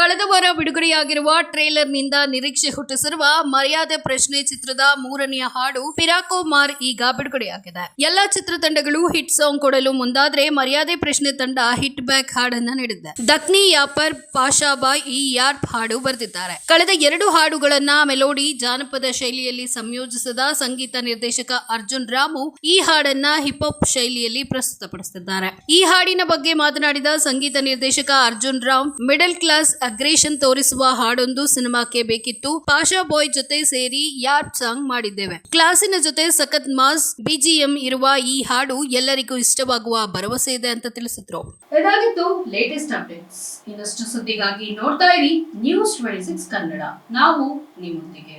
ಕಳೆದ ವಾರ ಬಿಡುಗಡೆಯಾಗಿರುವ ಟ್ರೇಲರ್ನಿಂದ ನಿರೀಕ್ಷೆ ಹುಟ್ಟಿಸಿರುವ ಮರ್ಯಾದೆ ಪ್ರಶ್ನೆ ಚಿತ್ರದ ಮೂರನೆಯ ಹಾಡು ಪಿರಾಕೋ ಮಾರ್ ಈಗ ಬಿಡುಗಡೆಯಾಗಿದೆ. ಎಲ್ಲಾ ಚಿತ್ರತಂಡಗಳು ಹಿಟ್ ಸಾಂಗ್ ಕೊಡಲು ಮುಂದಾದ್ರೆ ಮರ್ಯಾದೆ ಪ್ರಶ್ನೆ ತಂಡ ಹಿಟ್ ಬ್ಯಾಕ್ ಹಾಡನ್ನ ನೀಡಿದೆ. ದಕ್ನಿ, ಯಾಪರ್, ಪಾಷಾಬಾಯ್ ಈ ಯಾರ್ಪ್ ಹಾಡು ಬರೆದಿದ್ದಾರೆ. ಕಳೆದ ಎರಡು ಹಾಡುಗಳನ್ನ ಮೆಲೋಡಿ ಜಾನಪದ ಶೈಲಿಯಲ್ಲಿ ಸಂಯೋಜಿಸಿದ ಸಂಗೀತ ನಿರ್ದೇಶಕ ಅರ್ಜುನ್ ರಾಮು ಈ ಹಾಡನ್ನ ಹಿಪ್ ಹಾಪ್ ಶೈಲಿಯಲ್ಲಿ ಪ್ರಸ್ತುತಪಡಿಸಿದ್ದಾರೆ. ಈ ಹಾಡಿನ ಬಗ್ಗೆ ಮಾತನಾಡಿದ ಸಂಗೀತ ನಿರ್ದೇಶಕ Arjun Ram middle class aggression ತೋರಿಸುವ ಹಾಡೊಂದು ಸಿನಿಮಾಕ್ಕೆ ಬೇಕಿತ್ತು. ಪಾಷಾ ಬಾಯ್ ಜೊತೆ ಸೇರಿ ಯಾರ್ ಸಾಂಗ್ ಮಾಡಿದ್ದೇವೆ. ಕ್ಲಾಸಿನ ಜೊತೆ ಸಖತ್ ಮಾಸ್ ಬಿಜಿಎಂ ಇರುವ ಈ ಹಾಡು ಎಲ್ಲರಿಗೂ ಇಷ್ಟವಾಗುವ ಭರವಸೆ ಇದೆ ಅಂತ ತಿಳಿಸಿದ್ರು. ಇದಾಗಿತ್ತು ಲೇಟೆಸ್ಟ್ ಅಪ್ಡೇಟ್ಸ್ ಇನ್ನಷ್ಟು ಸುದ್ದಿಗಾಗಿ ನೋಡ್ತಾ ಇರಿ ನ್ಯೂಸ್ ಟ್ವೆಂಟಿ ಸಿಕ್ಸ್ ಕನ್ನಡ. ನಾವು ನಿಮ್ಮೊಂದಿಗೆ.